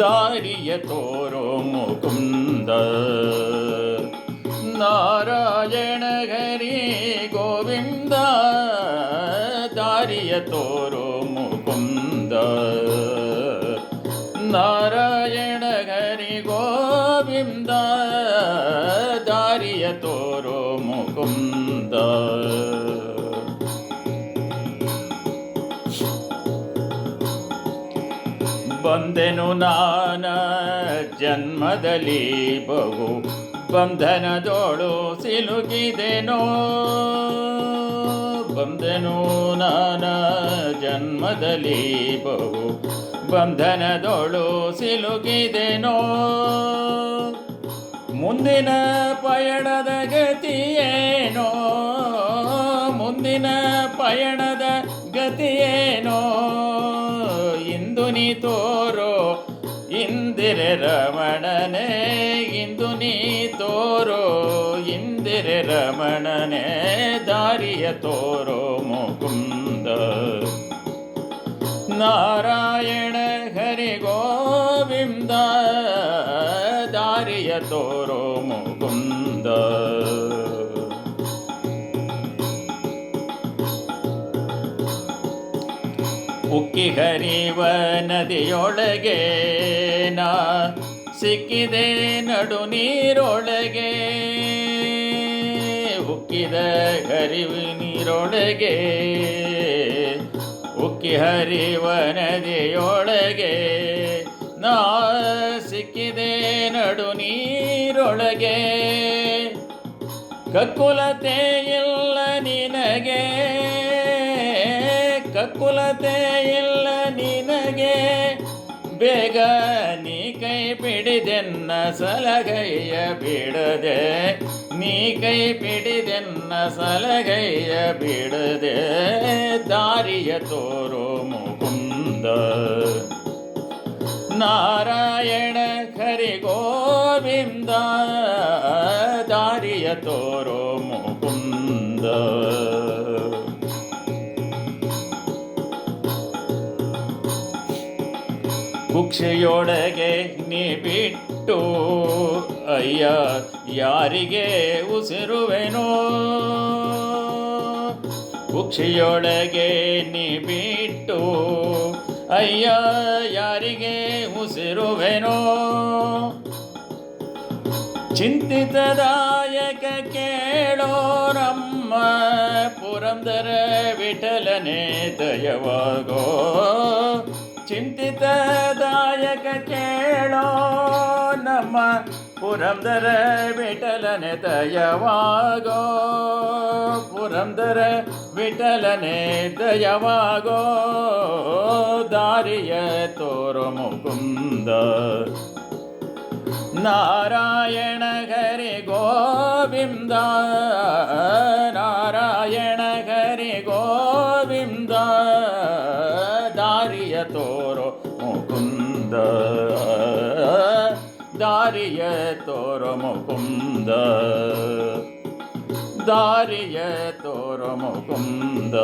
ದಾರಿಯ ತೋರೋ ಮುಕುಂದ ನಾರಾಯಣ ಹರಿ ಗೋವಿಂದ ದಾರಿಯ ತೋರೋ ಮುಕುಂದ ನಾರಾಯಣ ಹರಿ ಗೋವಿಂದ ದಾರಿಯ ತೋರೋ ಮುಕುಂದ ಬಂದೆನು ನಾನ ಜನ್ಮದಲ್ಲಿ ಬಹು ಬಂಧನದೋಳು ಸಿಲುಕಿದೆನೋ. ಬಂದೆನು ನಾನ ಜನ್ಮದಲ್ಲಿ ಬಹು ಬಂಧನದೋಳು ಸಿಲುಕಿದೆನೋ. ಮುಂದಿನ ಪಯಣದ ಗತಿಯೇನೋ. ಮುಂದಿನ ಪಯಣದ ಗತಿಯೇನೋ. ನೀ ತೋರೋ ಇಂದಿರೆ ರಮಣನೆ, ಇಂದು ನೀ ತೋರೋ ಇಂದಿರೆ ರಮಣನೆ, ದಾರಿಯ ತೋರೋ ಮುಕುಂದ. ನಾರಾಯಣ ಹರಿ ಗೋವಿಂದ ದಾರಿಯ ತೋರೋ ಉಕ್ಕಿ ಹರಿವ ನದಿಯೊಳಗೆ ನಾ ಸಿಕ್ಕಿದೆ ನಡು ನೀರೊಳಗೆ. ಉಕ್ಕಿದ ಹರಿವು ನೀರೊಳಗೆ, ಉಕ್ಕಿ ಹರಿವ ನದಿಯೊಳಗೆ ನಾ ಸಿಕ್ಕಿದೆ ನಡು ನೀರೊಳಗೆ. ಕಕ್ಕುಲತೆ ಇಲ್ಲ ನಿನಗೆ ಕಕ್ಕುಲತೆ ಇಲ್ಲ ನಿನಗೆ, ಬೇಗ ನೀ ಕೈ ಪಿಡಿದೆನ್ನ ಸಲಗೈಯ ಬಿಡದೆ, ನೀ ಕೈ ಪಿಡಿದೆನ್ನ ಸಲಗೈಯ ಬಿಡದೆ, ದಾರಿಯ ತೋರೋ ಮುಕುಂದ. ನಾರಾಯಣ ಗೋವಿಂದ ದಾರಿಯ ತೋರೋ ಮುಕುಂದ. ಕುಕ್ಷೆಯೊಳಗೆ ನೀ ಬಿಟ್ಟು ಅಯ್ಯ, ಯಾರಿಗೆ ಉಸಿರುವೆನೋ? ಭುಕ್ಷೆಯೊಳಗೆ ನೀ ಬಿಟ್ಟು ಅಯ್ಯ, ಯಾರಿಗೆ ಉಸಿರುವೆನೋ? ಚಿಂತಿತದಾಯಕ ಕೇಳೋರಮ್ಮ ಪುರಂದರ ವಿಠಲನೆ ದಯವಾಗೋ ಚಿಂತಿತದಾಯಕ ಕೇಳೋ ನಮ್ಮ ಪುರಂದರ ವಿಠಲನೆ ದಯವಾಗೋ. ಪುರಂದರ ವಿಠಲನೆ ದಯವಾಗೋ. ದಾರಿಯ ತೋರೋ ಮುಕುಂದ. ನಾರಾಯಣ ಹರಿ ಗೋವಿಂದ. ನಾರಾಯಣ ದಾರಿಯ ತೋರೋ ಮುಕುಂದ. ದಾರಿಯ ತೋರೋ ಮುಕುಂದ. ದಾರಿಯ ತೋರೋ ಮುಕುಂದ.